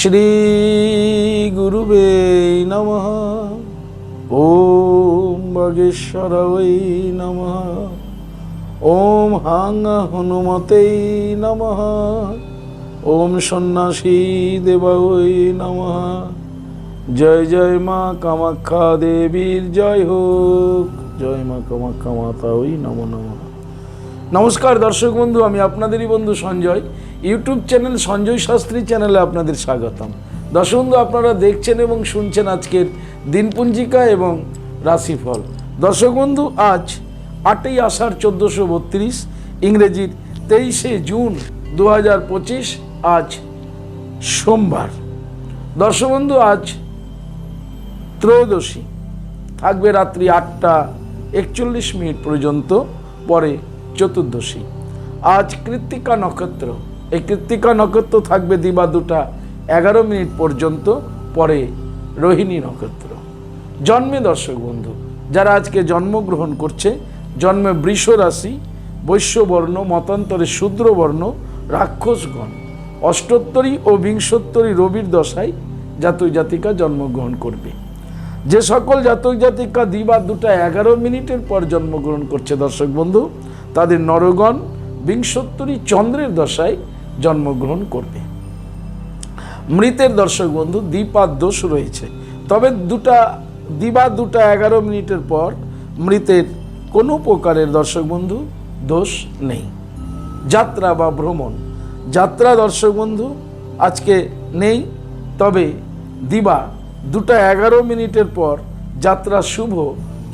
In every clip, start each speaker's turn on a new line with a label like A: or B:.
A: শ্রী श्रीगुरुवे नमः ॐ वै नमः ॐ হাং हनुमते नमः ॐ সন্ন্যাসী দেবাই নমঃ জয় জয় মা কামাখ্যা দেবীর জয় হোক জয় মা কামাখ্যা মাতা ওই নম নম নমস্কার দর্শক বন্ধু আমি আপনাদেরই বন্ধু সঞ্জয় ইউটিউব চ্যানেল সঞ্জয় শাস্ত্রী চ্যানেলে আপনাদের স্বাগতম দশবন্ধু আপনারা দেখছেন এবং শুনছেন আজকের দিনপুঞ্জিকা এবং রাশিফল দর্শক বন্ধু আজ আটই আষাঢ় চোদ্দোশো বত্রিশ ইংরেজির তেইশে জুন দু আজ সোমবার দর্শক বন্ধু আজ ত্রয়োদশী থাকবে রাত্রি আটটা একচল্লিশ মিনিট পর্যন্ত পরে চতুর্দশী আজ কৃত্তিকা নক্ষত্র এই কৃত্তিকা নক্ষত্র থাকবে দিবা দুটা এগারো মিনিট পর্যন্ত পরে রোহিণী নক্ষত্র জন্মে দর্শক বন্ধু যারা আজকে জন্মগ্রহণ করছে জন্মে বৃষ রাশি বৈশ্যবর্ণ মতান্তরে শূদ্রবর্ণ রাক্ষসগণ অষ্টোত্তরী ও বিংশোত্তরী রবির দশায় জাতক জাতিকা জন্মগ্রহণ করবে যে সকল জাতক জাতিকা দিবা দুটা এগারো মিনিটের পর জন্মগ্রহণ করছে দর্শক বন্ধু তাদের নরগণ বিংশোত্তরী চন্দ্রের দশায় জন্মগ্রহণ করবে মৃতের দর্শক বন্ধু দ্বিপাদ দোষ রয়েছে তবে দুটা দিবা দুটা এগারো মিনিটের পর মৃতের কোনো প্রকারের দর্শক বন্ধু দোষ নেই যাত্রা বা ভ্রমণ যাত্রা দর্শক বন্ধু আজকে নেই তবে দিবা দুটা এগারো মিনিটের পর যাত্রা শুভ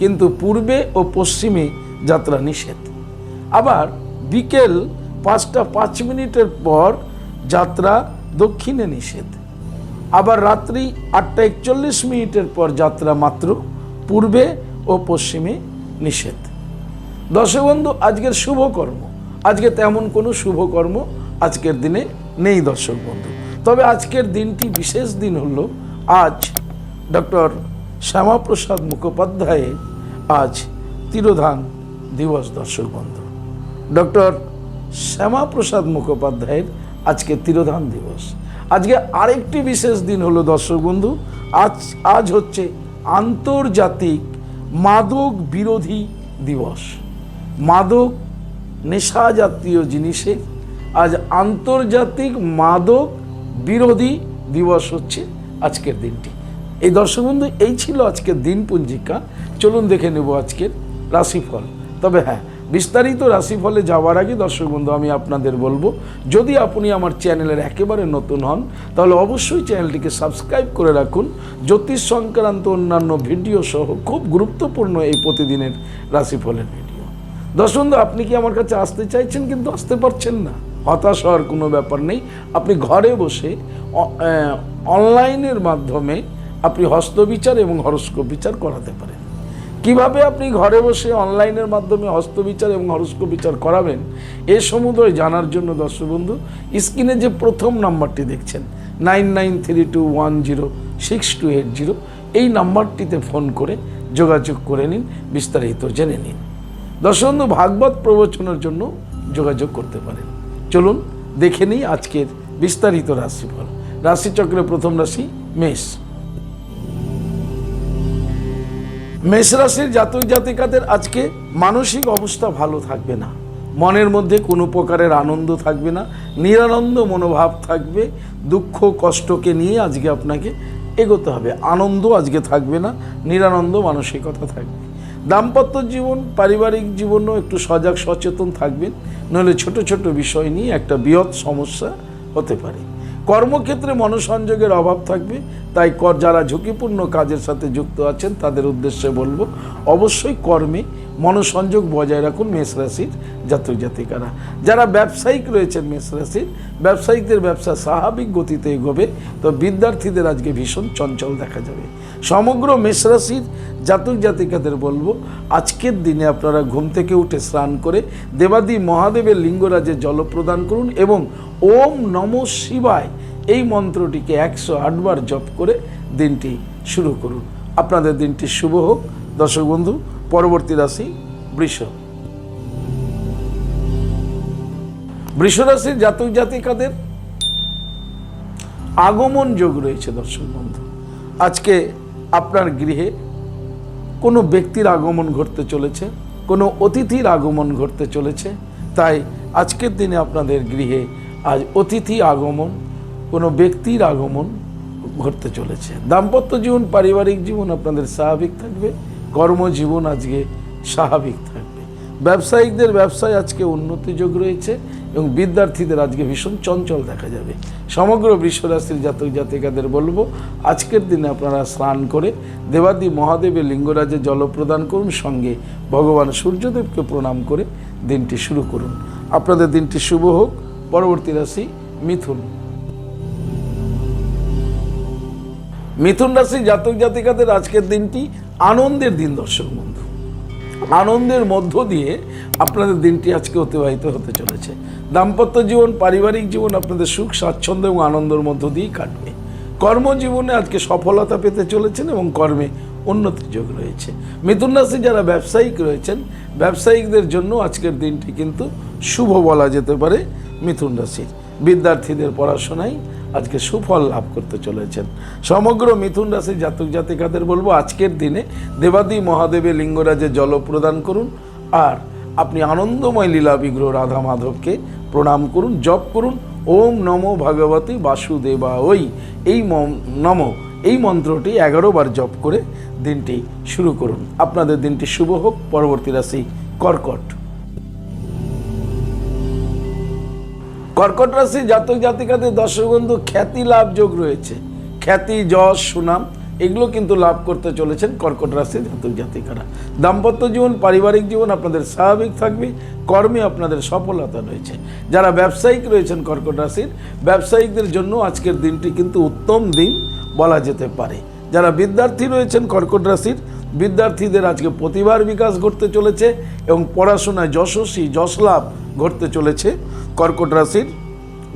A: কিন্তু পূর্বে ও পশ্চিমে যাত্রা নিষেধ আবার বিকেল পাঁচটা পাঁচ মিনিটের পর যাত্রা দক্ষিণে নিষেধ আবার রাত্রি আটটা একচল্লিশ মিনিটের পর যাত্রা মাত্র পূর্বে ও পশ্চিমে নিষেধ দশে বন্ধু আজকের শুভকর্ম আজকে তেমন কোনো শুভকর্ম আজকের দিনে নেই দর্শক বন্ধু তবে আজকের দিনটি বিশেষ দিন হল আজ ডক্টর শ্যামাপ্রসাদ মুখোপাধ্যায়ের আজ তিরোধান দিবস দর্শক বন্ধু ডক্টর শ্যামাপ্রসাদ মুখোপাধ্যায়ের আজকে তিরোধান দিবস আজকে আরেকটি বিশেষ দিন হলো দর্শক বন্ধু আজ আজ হচ্ছে আন্তর্জাতিক মাদক বিরোধী দিবস মাদক নেশা জাতীয় জিনিসে আজ আন্তর্জাতিক মাদক বিরোধী দিবস হচ্ছে আজকের দিনটি এই দর্শক বন্ধু এই ছিল আজকের দিন পঞ্জিকা চলুন দেখে নেব আজকের রাশিফল তবে হ্যাঁ বিস্তারিত রাশিফলে যাওয়ার আগে দর্শক বন্ধু আমি আপনাদের বলবো যদি আপনি আমার চ্যানেলের একেবারে নতুন হন তাহলে অবশ্যই চ্যানেলটিকে সাবস্ক্রাইব করে রাখুন জ্যোতিষ সংক্রান্ত অন্যান্য ভিডিও সহ খুব গুরুত্বপূর্ণ এই প্রতিদিনের রাশিফলের ভিডিও দর্শক বন্ধু আপনি কি আমার কাছে আসতে চাইছেন কিন্তু আসতে পারছেন না হতাশ হওয়ার কোনো ব্যাপার নেই আপনি ঘরে বসে অনলাইনের মাধ্যমে আপনি হস্তবিচার এবং হরস্কোপ বিচার করাতে পারেন কিভাবে আপনি ঘরে বসে অনলাইনের মাধ্যমে বিচার এবং হরস্ক বিচার করাবেন এ সমুদয় জানার জন্য দর্শক বন্ধু স্ক্রিনে যে প্রথম নাম্বারটি দেখছেন nine nine three two one zero six two eight zero এই নাম্বারটিতে ফোন করে যোগাযোগ করে নিন বিস্তারিত জেনে নিন দর্শক বন্ধু ভাগবত প্রবচনের জন্য যোগাযোগ করতে পারেন চলুন দেখে নিই আজকের বিস্তারিত রাশিফল রাশিচক্রের প্রথম রাশি মেষ মেষরাশির জাতক জাতিকাদের আজকে মানসিক অবস্থা ভালো থাকবে না মনের মধ্যে কোনো প্রকারের আনন্দ থাকবে না নিরানন্দ মনোভাব থাকবে দুঃখ কষ্টকে নিয়ে আজকে আপনাকে এগোতে হবে আনন্দ আজকে থাকবে না নিরানন্দ মানসিকতা থাকবে দাম্পত্য জীবন পারিবারিক জীবনও একটু সজাগ সচেতন থাকবেন নইলে ছোট ছোট বিষয় নিয়ে একটা বৃহৎ সমস্যা হতে পারে কর্মক্ষেত্রে মনসংযোগের অভাব থাকবে তাই যারা ঝুঁকিপূর্ণ কাজের সাথে যুক্ত আছেন তাদের উদ্দেশ্যে বলবো অবশ্যই কর্মে মনসংযোগ বজায় রাখুন মেষ রাশির জাতক জাতিকারা যারা ব্যবসায়িক রয়েছেন মেষ রাশির ব্যবসায়িকদের ব্যবসা স্বাভাবিক গতিতে এগোবে তো বিদ্যার্থীদের আজকে ভীষণ চঞ্চল দেখা যাবে সমগ্র মেষ রাশির জাতক জাতিকাদের বলবো আজকের দিনে আপনারা ঘুম থেকে উঠে স্নান করে দেবাদি মহাদেবের লিঙ্গরাজে জল প্রদান করুন এবং ওম নম শিবায় এই মন্ত্রটিকে একশো আটবার জপ করে দিনটি শুরু করুন আপনাদের দিনটি শুভ হোক দর্শক বন্ধু পরবর্তী রাশি বৃষ বৃষ রাশির জাতক জাতিকাদের আগমন যোগ রয়েছে দর্শক বন্ধু আজকে আপনার গৃহে কোনো ব্যক্তির আগমন ঘটতে চলেছে কোনো অতিথির আগমন ঘটতে চলেছে তাই আজকের দিনে আপনাদের গৃহে আজ অতিথি আগমন কোনো ব্যক্তির আগমন ঘটতে চলেছে দাম্পত্য জীবন পারিবারিক জীবন আপনাদের স্বাভাবিক থাকবে কর্মজীবন আজকে স্বাভাবিক থাকবে ব্যবসায়িকদের ব্যবসায় আজকে উন্নতি যোগ রয়েছে এবং বিদ্যার্থীদের আজকে ভীষণ চঞ্চল দেখা যাবে সমগ্র বিশ্বরাশির জাতক জাতিকাদের বলবো আজকের দিনে আপনারা স্নান করে দেবাদি মহাদেবে লিঙ্গরাজে জল প্রদান করুন সঙ্গে ভগবান সূর্যদেবকে প্রণাম করে দিনটি শুরু করুন আপনাদের দিনটি শুভ হোক পরবর্তী রাশি মিথুন মিথুন রাশি জাতক জাতিকাদের আজকের দিনটি আনন্দের দিন দর্শক বন্ধু আনন্দের মধ্য দিয়ে আপনাদের দিনটি আজকে অতিবাহিত হতে চলেছে দাম্পত্য জীবন পারিবারিক জীবন আপনাদের সুখ স্বাচ্ছন্দ্য এবং আনন্দের মধ্য দিয়েই কাটবে কর্মজীবনে আজকে সফলতা পেতে চলেছেন এবং কর্মে উন্নতির যোগ রয়েছে মিথুন রাশি যারা ব্যবসায়িক রয়েছেন ব্যবসায়িকদের জন্য আজকের দিনটি কিন্তু শুভ বলা যেতে পারে মিথুন রাশির বিদ্যার্থীদের পড়াশোনায় আজকে সুফল লাভ করতে চলেছেন সমগ্র মিথুন রাশির জাতক জাতিকাদের বলবো আজকের দিনে দেবাদি মহাদেবে লিঙ্গরাজে জল প্রদান করুন আর আপনি আনন্দময় লীলা বিগ্রহ রাধা মাধবকে প্রণাম করুন জপ করুন ওম নম ভগবতী বাসুদেবা ওই এই নম এই মন্ত্রটি এগারো বার জপ করে দিনটি শুরু করুন আপনাদের দিনটি শুভ হোক পরবর্তী রাশি কর্কট কর্কট রাশি জাতক জাতিকাদের দর্শকবন্ধু খ্যাতি লাভযোগ রয়েছে খ্যাতি যশ সুনাম এগুলো কিন্তু লাভ করতে চলেছেন কর্কট রাশি জাতক জাতিকারা দাম্পত্য জীবন পারিবারিক জীবন আপনাদের স্বাভাবিক থাকবে কর্মে আপনাদের সফলতা রয়েছে যারা ব্যবসায়িক রয়েছেন কর্কট রাশির ব্যবসায়িকদের জন্য আজকের দিনটি কিন্তু উত্তম দিন বলা যেতে পারে যারা বিদ্যার্থী রয়েছেন কর্কট রাশির বিদ্যার্থীদের আজকে প্রতিভার বিকাশ ঘটতে চলেছে এবং পড়াশোনায় যশস্বী যশলাভ ঘটতে চলেছে কর্কট রাশির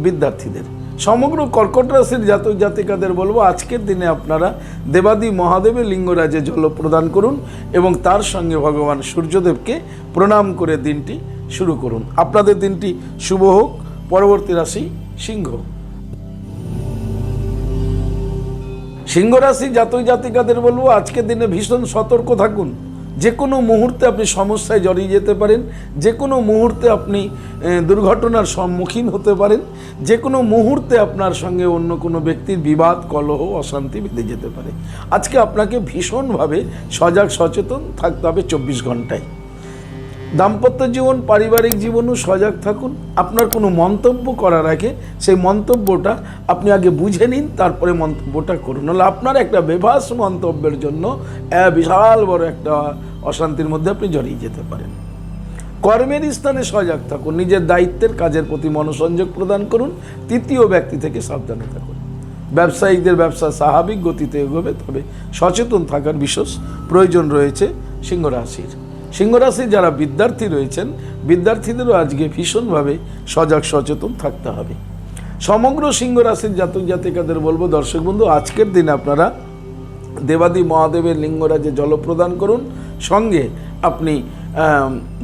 A: বিদ্যার্থীদের সমগ্র কর্কট রাশির জাতক জাতিকাদের বলবো আজকের দিনে আপনারা দেবাদি মহাদেবের লিঙ্গরাজে জল প্রদান করুন এবং তার সঙ্গে ভগবান সূর্যদেবকে প্রণাম করে দিনটি শুরু করুন আপনাদের দিনটি শুভ হোক পরবর্তী রাশি সিংহ সিংহরাশি জাতক জাতিকাদের বলব আজকের দিনে ভীষণ সতর্ক থাকুন যে কোনো মুহূর্তে আপনি সমস্যায় জড়িয়ে যেতে পারেন যে কোনো মুহূর্তে আপনি দুর্ঘটনার সম্মুখীন হতে পারেন যে কোনো মুহূর্তে আপনার সঙ্গে অন্য কোনো ব্যক্তির বিবাদ কলহ অশান্তি বেঁধে যেতে পারে আজকে আপনাকে ভীষণভাবে সজাগ সচেতন থাকতে হবে চব্বিশ ঘন্টায় দাম্পত্য জীবন পারিবারিক জীবনও সজাগ থাকুন আপনার কোনো মন্তব্য করার আগে সেই মন্তব্যটা আপনি আগে বুঝে নিন তারপরে মন্তব্যটা করুন নাহলে আপনার একটা বেভাস মন্তব্যের জন্য বিশাল বড় একটা অশান্তির মধ্যে আপনি জড়িয়ে যেতে পারেন কর্মের স্থানে সজাগ থাকুন নিজের দায়িত্বের কাজের প্রতি মনোসংযোগ প্রদান করুন তৃতীয় ব্যক্তি থেকে সাবধানে থাকুন ব্যবসায়িকদের ব্যবসা স্বাভাবিক গতিতে এগোবে তবে সচেতন থাকার বিশেষ প্রয়োজন রয়েছে সিংহ রাশির সিংহরাশি যারা বিদ্যার্থী রয়েছেন বিদ্যার্থীদেরও আজকে ভীষণভাবে সজাগ সচেতন থাকতে হবে সমগ্র সিংহরাশির জাতক জাতিকাদের বলবো দর্শক বন্ধু আজকের দিন আপনারা দেবাদি মহাদেবের লিঙ্গরাজে জলপ্রদান করুন সঙ্গে আপনি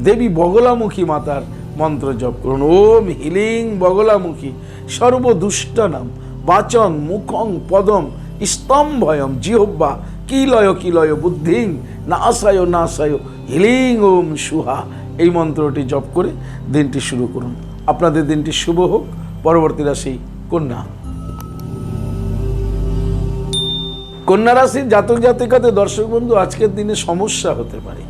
A: দেবী বগলামুখী মাতার মন্ত্র জপ করুন ওম হিলিং বগলামুখী সর্বদুষ্ট নাম বাচন মুখং পদম স্তম্ভয়ম জিহব্বা কিলয় কিলয় বুদ্ধিং নাশায় নাশায় হিলিং ওম সুহা এই মন্ত্রটি জপ করে দিনটি শুরু করুন আপনাদের দিনটি শুভ হোক পরবর্তী রাশি কন্যা কন্যা রাশির জাতক জাতিকাতে দর্শক বন্ধু আজকের দিনে সমস্যা হতে পারে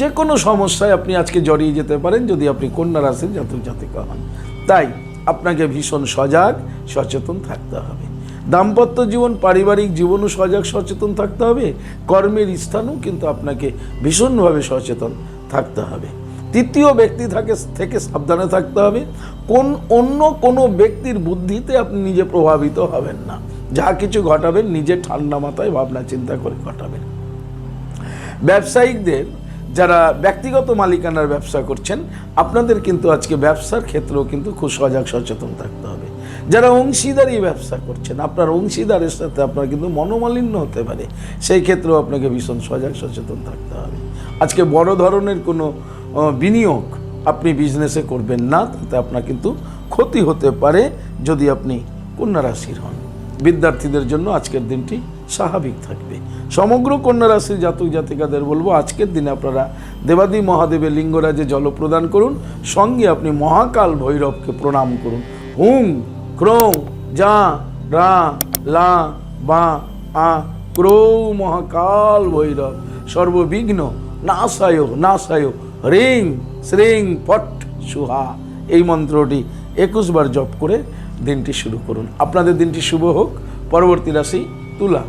A: যে কোনো সমস্যায় আপনি আজকে জড়িয়ে যেতে পারেন যদি আপনি কন্যা রাশির জাতক জাতিকা হন তাই আপনাকে ভীষণ সজাগ সচেতন থাকতে হবে দাম্পত্য জীবন পারিবারিক জীবনও সজাগ সচেতন থাকতে হবে কর্মের স্থানও কিন্তু আপনাকে ভীষণভাবে সচেতন থাকতে হবে তৃতীয় ব্যক্তি থাকে থেকে সাবধানে থাকতে হবে কোন অন্য কোনো ব্যক্তির বুদ্ধিতে আপনি নিজে প্রভাবিত হবেন না যা কিছু ঘটাবেন নিজে ঠান্ডা মাথায় ভাবনা চিন্তা করে ঘটাবেন ব্যবসায়িকদের যারা ব্যক্তিগত মালিকানার ব্যবসা করছেন আপনাদের কিন্তু আজকে ব্যবসার ক্ষেত্রেও কিন্তু খুব সজাগ সচেতন থাকতে হবে যারা অংশীদারি ব্যবসা করছেন আপনার অংশীদারের সাথে আপনার কিন্তু মনোমালিন্য হতে পারে সেই ক্ষেত্রেও আপনাকে ভীষণ সজাগ সচেতন থাকতে হবে আজকে বড় ধরনের কোনো বিনিয়োগ আপনি বিজনেসে করবেন না তাতে আপনার কিন্তু ক্ষতি হতে পারে যদি আপনি কন্যা রাশির হন বিদ্যার্থীদের জন্য আজকের দিনটি স্বাভাবিক থাকবে সমগ্র কন্যা রাশির জাতক জাতিকাদের বলবো আজকের দিনে আপনারা দেবাদি মহাদেবের লিঙ্গরাজে জল প্রদান করুন সঙ্গে আপনি মহাকাল ভৈরবকে প্রণাম করুন হুম ক্রৌ যা রা লা বা আ ক্রৌ মহাকাল ভৈরব সর্ববিঘ্ন না নাশায় রিং শ্রিং পট সুহা এই মন্ত্রটি একুশবার জপ করে দিনটি শুরু করুন আপনাদের দিনটি শুভ হোক পরবর্তী রাশি তুলা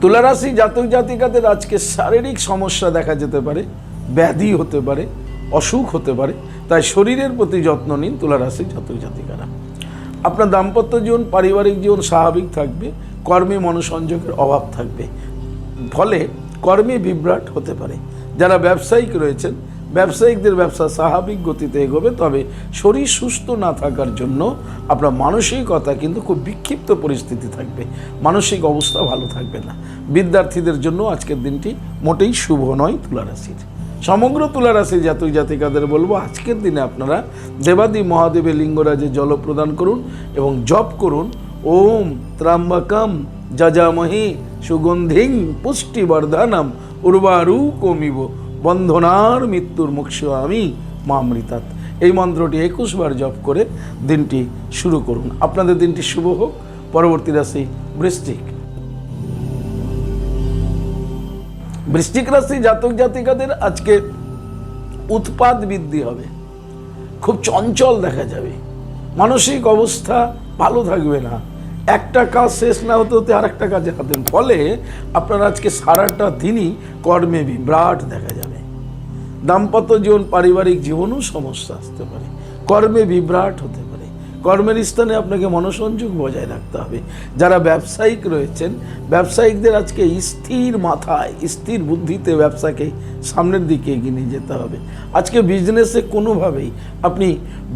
A: তুলা রাশি জাতক জাতিকাদের আজকে শারীরিক সমস্যা দেখা যেতে পারে ব্যাধি হতে পারে অসুখ হতে পারে তাই শরীরের প্রতি যত্ন নিন তুলা রাশির জাতক জাতিকারা আপনার দাম্পত্য জীবন পারিবারিক জীবন স্বাভাবিক থাকবে কর্মে মনসংযোগের অভাব থাকবে ফলে কর্মে বিভ্রাট হতে পারে যারা ব্যবসায়িক রয়েছেন ব্যবসায়িকদের ব্যবসা স্বাভাবিক গতিতে এগোবে তবে শরীর সুস্থ না থাকার জন্য আপনার মানসিকতা কিন্তু খুব বিক্ষিপ্ত পরিস্থিতি থাকবে মানসিক অবস্থা ভালো থাকবে না বিদ্যার্থীদের জন্য আজকের দিনটি মোটেই শুভ নয় তুলারাশির সমগ্র তুলারাশি জাতক জাতিকাদের বলবো আজকের দিনে আপনারা দেবাদি মহাদেবের লিঙ্গরাজে জল প্রদান করুন এবং জপ করুন ওম ত্রাম্বাকম যাযামহি সুগন্ধিং পুষ্টিবর্ধনম উর্বারু কমিব বন্ধনার মৃত্যুর মুখ আমি মামৃতাত এই মন্ত্রটি একুশ বার জপ করে দিনটি শুরু করুন আপনাদের দিনটি শুভ হোক পরবর্তী রাশি বৃষ্টিক বৃষ্টিক রাশি জাতক জাতিকাদের আজকে উৎপাদ বৃদ্ধি হবে খুব চঞ্চল দেখা যাবে মানসিক অবস্থা ভালো থাকবে না একটা কাজ শেষ না হতে হতে আর একটা কাজে হাতেন ফলে আপনার আজকে সারাটা দিনই কর্মে বিভ্রাট দেখা যাবে দাম্পত্য জীবন পারিবারিক জীবনও সমস্যা আসতে পারে কর্মে বিভ্রাট হতে পারে কর্মের স্থানে আপনাকে মনসংযোগ বজায় রাখতে হবে যারা ব্যবসায়িক রয়েছেন ব্যবসায়িকদের আজকে স্থির মাথায় স্থির বুদ্ধিতে ব্যবসাকে সামনের দিকে এগিয়ে নিয়ে যেতে হবে আজকে বিজনেসে কোনোভাবেই আপনি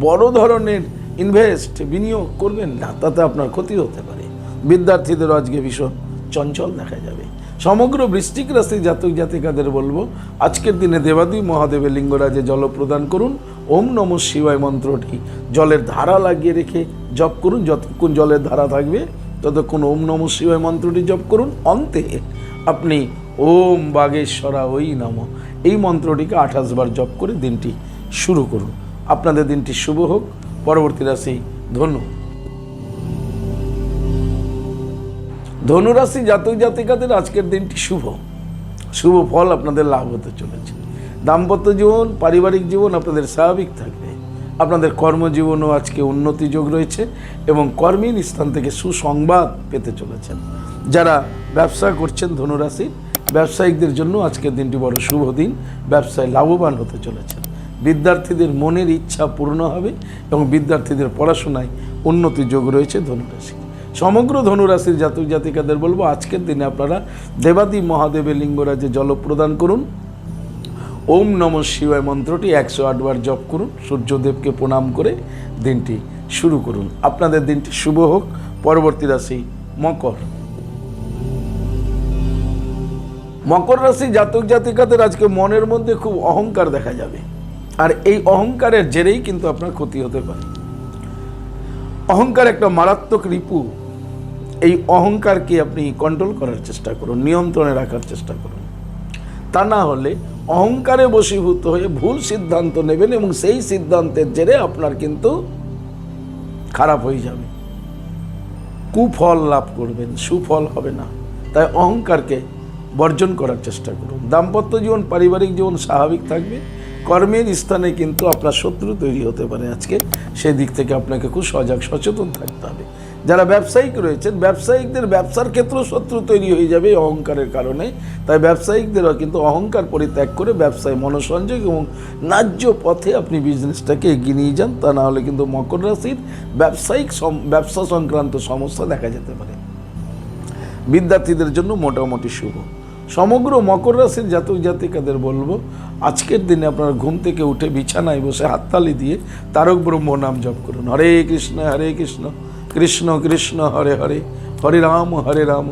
A: বড় ধরনের ইনভেস্ট বিনিয়োগ করবেন না তাতে আপনার ক্ষতি হতে পারে বিদ্যার্থীদের আজকে ভীষণ চঞ্চল দেখা যাবে সমগ্র বৃষ্টিক রাশি জাতক জাতিকাদের বলবো আজকের দিনে দেবাদী মহাদেবের লিঙ্গরাজে জল প্রদান করুন ওম নম শিবায় মন্ত্রটি জলের ধারা লাগিয়ে রেখে জপ করুন যতক্ষণ জলের ধারা থাকবে ততক্ষণ ওম নম শিবায় মন্ত্রটি জপ করুন অন্তে আপনি ওম বাগেশ্বরা ওই নম এই মন্ত্রটিকে আঠাশ বার জপ করে দিনটি শুরু করুন আপনাদের দিনটি শুভ হোক পরবর্তী রাশি ধনু ধনুরাশি জাতক জাতিকাদের আজকের দিনটি শুভ শুভ ফল আপনাদের লাভ হতে চলেছে দাম্পত্য জীবন পারিবারিক জীবন আপনাদের স্বাভাবিক থাকবে আপনাদের কর্মজীবনও আজকে উন্নতি যোগ রয়েছে এবং কর্মীর স্থান থেকে সুসংবাদ পেতে চলেছেন যারা ব্যবসা করছেন ধনুরাশির ব্যবসায়িকদের জন্য আজকের দিনটি বড় শুভ দিন ব্যবসায় লাভবান হতে চলেছেন বিদ্যার্থীদের মনের ইচ্ছা পূর্ণ হবে এবং বিদ্যার্থীদের পড়াশোনায় উন্নতি যোগ রয়েছে ধনুরাশি সমগ্র ধনুরাশির জাতক জাতিকাদের বলবো আজকের দিনে আপনারা দেবাদি মহাদেবের লিঙ্গরাজে জল প্রদান করুন ওম নম শিবায় মন্ত্রটি একশো আটবার জপ করুন সূর্যদেবকে প্রণাম করে দিনটি শুরু করুন আপনাদের দিনটি শুভ হোক পরবর্তী রাশি মকর মকর রাশি জাতক জাতিকাদের আজকে মনের মধ্যে খুব অহংকার দেখা যাবে আর এই অহংকারের জেরেই কিন্তু আপনার ক্ষতি হতে পারে অহংকার একটা মারাত্মক রিপু এই অহংকারকে আপনি কন্ট্রোল করার চেষ্টা করুন নিয়ন্ত্রণে রাখার চেষ্টা করুন তা না হলে অহংকারে বশীভূত হয়ে ভুল সিদ্ধান্ত নেবেন এবং সেই সিদ্ধান্তের জেরে আপনার কিন্তু খারাপ হয়ে যাবে কুফল লাভ করবেন সুফল হবে না তাই অহংকারকে বর্জন করার চেষ্টা করুন দাম্পত্য জীবন পারিবারিক জীবন স্বাভাবিক থাকবে কর্মের স্থানে কিন্তু আপনার শত্রু তৈরি হতে পারে আজকে সেই দিক থেকে আপনাকে খুব সজাগ সচেতন থাকতে হবে যারা ব্যবসায়িক রয়েছেন ব্যবসায়িকদের ব্যবসার ক্ষেত্রেও শত্রু তৈরি হয়ে যাবে এই অহংকারের কারণে তাই ব্যবসায়িকদেরও কিন্তু অহংকার পরিত্যাগ করে ব্যবসায় মনোসংযোগ এবং ন্যায্য পথে আপনি বিজনেসটাকে এগিয়ে নিয়ে যান তা নাহলে কিন্তু মকর রাশির ব্যবসায়িক ব্যবসা সংক্রান্ত সমস্যা দেখা যেতে পারে বিদ্যার্থীদের জন্য মোটামুটি শুভ সমগ্র মকর রাশির জাতক জাতিকাদের বলবো আজকের দিনে আপনারা ঘুম থেকে উঠে বিছানায় বসে হাততালি দিয়ে তারক ব্রহ্ম নাম জপ করুন হরে কৃষ্ণ হরে কৃষ্ণ কৃষ্ণ কৃষ্ণ হরে হরে হরে রাম হরে রাম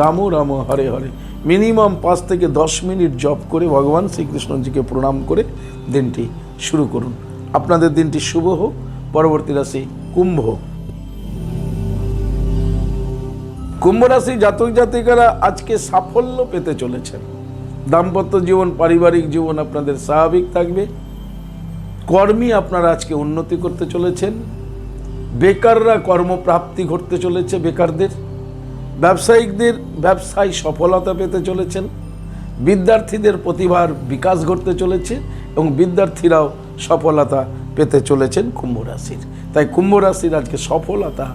A: রাম রাম হরে হরে মিনিমাম পাঁচ থেকে দশ মিনিট জপ করে ভগবান শ্রীকৃষ্ণজিকে প্রণাম করে দিনটি শুরু করুন আপনাদের দিনটি শুভ হোক পরবর্তী রাশি কুম্ভ কুম্ভ রাশি জাতক জাতিকারা আজকে সাফল্য পেতে চলেছেন দাম্পত্য জীবন পারিবারিক জীবন আপনাদের স্বাভাবিক থাকবে কর্মী আপনারা আজকে উন্নতি করতে চলেছেন বেকাররা কর্মপ্রাপ্তি ঘটতে চলেছে বেকারদের ব্যবসায়িকদের ব্যবসায় সফলতা পেতে চলেছেন বিদ্যার্থীদের প্রতিভার বিকাশ ঘটতে চলেছে এবং বিদ্যার্থীরাও সফলতা পেতে চলেছেন কুম্ভ রাশির তাই কুম্ভ রাশির আজকে সফলতা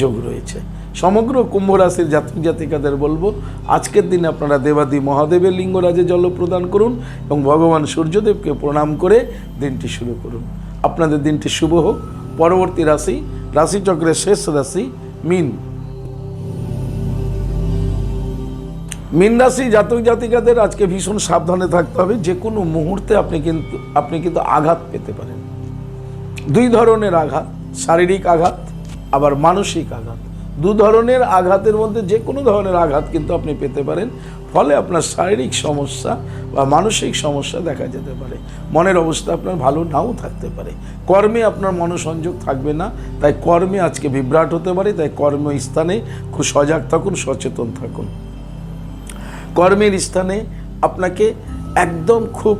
A: যোগ রয়েছে সমগ্র কুম্ভ রাশির জাতক জাতিকাদের বলবো আজকের দিনে আপনারা দেবাদি মহাদেবের লিঙ্গরাজে জল প্রদান করুন এবং ভগবান সূর্যদেবকে প্রণাম করে দিনটি শুরু করুন আপনাদের দিনটি শুভ হোক পরবর্তী রাশি রাশিচক্রের শেষ রাশি মিন মিন রাশি জাতক জাতিকাদের আজকে ভীষণ সাবধানে থাকতে হবে যে কোনো মুহূর্তে আপনি কিন্তু আপনি কিন্তু আঘাত পেতে পারেন দুই ধরনের আঘাত শারীরিক আঘাত আবার মানসিক আঘাত দু ধরনের আঘাতের মধ্যে যে কোনো ধরনের আঘাত কিন্তু আপনি পেতে পারেন ফলে আপনার শারীরিক সমস্যা বা মানসিক সমস্যা দেখা যেতে পারে মনের অবস্থা আপনার ভালো নাও থাকতে পারে কর্মে আপনার মনোসংযোগ থাকবে না তাই কর্মে আজকে বিভ্রাট হতে পারে তাই কর্মস্থানে খুব সজাগ থাকুন সচেতন থাকুন কর্মের স্থানে আপনাকে একদম খুব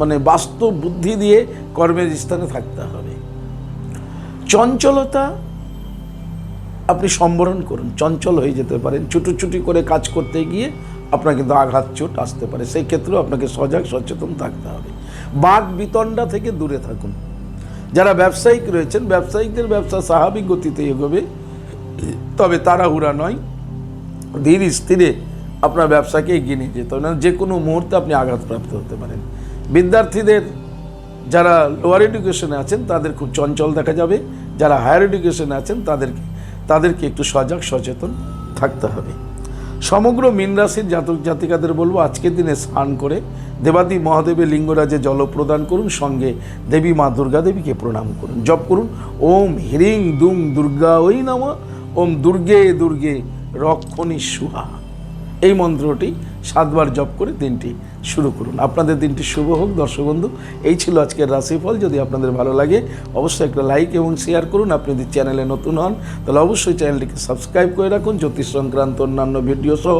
A: মানে বাস্তব বুদ্ধি দিয়ে কর্মের স্থানে থাকতে হবে চঞ্চলতা আপনি সম্বরণ করুন চঞ্চল হয়ে যেতে পারেন ছুটোছুটি করে কাজ করতে গিয়ে আপনার কিন্তু আঘাত চোট আসতে পারে সেই ক্ষেত্রেও আপনাকে সজাগ সচেতন থাকতে হবে বাদ বিতণ্ডা থেকে দূরে থাকুন যারা ব্যবসায়িক রয়েছেন ব্যবসায়িকদের ব্যবসা স্বাভাবিক গতিতে এগোবে তবে তাড়াহুড়া নয় ধীরে স্থিরে আপনার ব্যবসাকে এগিয়ে নিয়ে যেতে হবে যে কোনো মুহূর্তে আপনি আঘাতপ্রাপ্ত হতে পারেন বিদ্যার্থীদের যারা লোয়ার এডুকেশনে আছেন তাদের খুব চঞ্চল দেখা যাবে যারা হায়ার এডুকেশনে আছেন তাদেরকে তাদেরকে একটু সজাগ সচেতন থাকতে হবে সমগ্র মীন রাশির জাতক জাতিকাদের বলবো আজকের দিনে স্নান করে দেবাদি মহাদেবের লিঙ্গরাজে জল প্রদান করুন সঙ্গে দেবী মা দুর্গা দেবীকে প্রণাম করুন জপ করুন ওম হিরিং দুম দুর্গা ওই নামা ওম দুর্গে দুর্গে রক্ষণী সুহা এই মন্ত্রটি সাতবার জপ করে দিনটি শুরু করুন আপনাদের দিনটি শুভ হোক দর্শক বন্ধু এই ছিল আজকের রাশিফল যদি আপনাদের ভালো লাগে অবশ্যই একটা লাইক এবং শেয়ার করুন আপনি যদি চ্যানেলে নতুন হন তাহলে অবশ্যই চ্যানেলটিকে সাবস্ক্রাইব করে রাখুন জ্যোতিষ সংক্রান্ত অন্যান্য ভিডিও সহ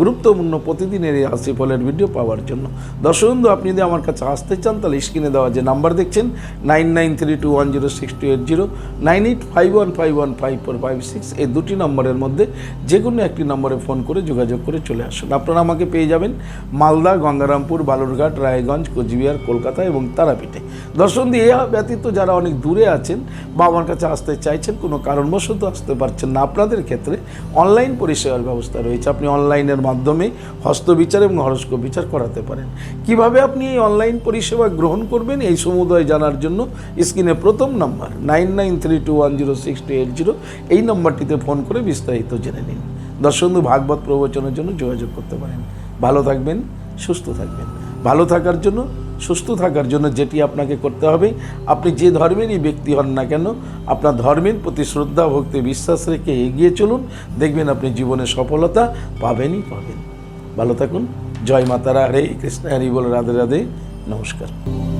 A: গুরুত্বপূর্ণ প্রতিদিনের এই রাশিফলের ভিডিও পাওয়ার জন্য দর্শক বন্ধু আপনি যদি আমার কাছে আসতে চান তাহলে স্ক্রিনে দেওয়া যে নাম্বার দেখছেন nine nine three two one zero six two eight zero nine eight five one five one five four five six এই দুটি নম্বরের মধ্যে যে কোনো একটি নম্বরে ফোন করে যোগাযোগ করে চলে আসুন আপনারা আমাকে পেয়ে যাবেন মালদা গঙ্গা গঙ্গারামপুর বালুরঘাট রায়গঞ্জ কোচবিহার কলকাতা এবং তারাপীঠে দর্শন দিয়ে ব্যতীত যারা অনেক দূরে আছেন বা আমার কাছে আসতে চাইছেন কোনো কারণবশত আসতে পারছেন না আপনাদের ক্ষেত্রে অনলাইন পরিষেবার ব্যবস্থা রয়েছে আপনি অনলাইনের মাধ্যমে হস্তবিচার এবং হরস্কোপ বিচার করাতে পারেন কিভাবে আপনি এই অনলাইন পরিষেবা গ্রহণ করবেন এই সমুদয় জানার জন্য স্ক্রিনে প্রথম number nine nine three two one zero six two eight zero এই নম্বরটিতে ফোন করে বিস্তারিত জেনে নিন দর্শন ভাগবত প্রবচনের জন্য যোগাযোগ করতে পারেন ভালো থাকবেন সুস্থ থাকবেন ভালো থাকার জন্য সুস্থ থাকার জন্য যেটি আপনাকে করতে হবে আপনি যে ধর্মেরই ব্যক্তি হন না কেন আপনার ধর্মের প্রতি শ্রদ্ধা ভক্তি বিশ্বাস রেখে এগিয়ে চলুন দেখবেন আপনি জীবনে সফলতা পাবেনই পাবেন ভালো থাকুন জয় মাতারা হরে কৃষ্ণ হরি বল রাধে রাধে নমস্কার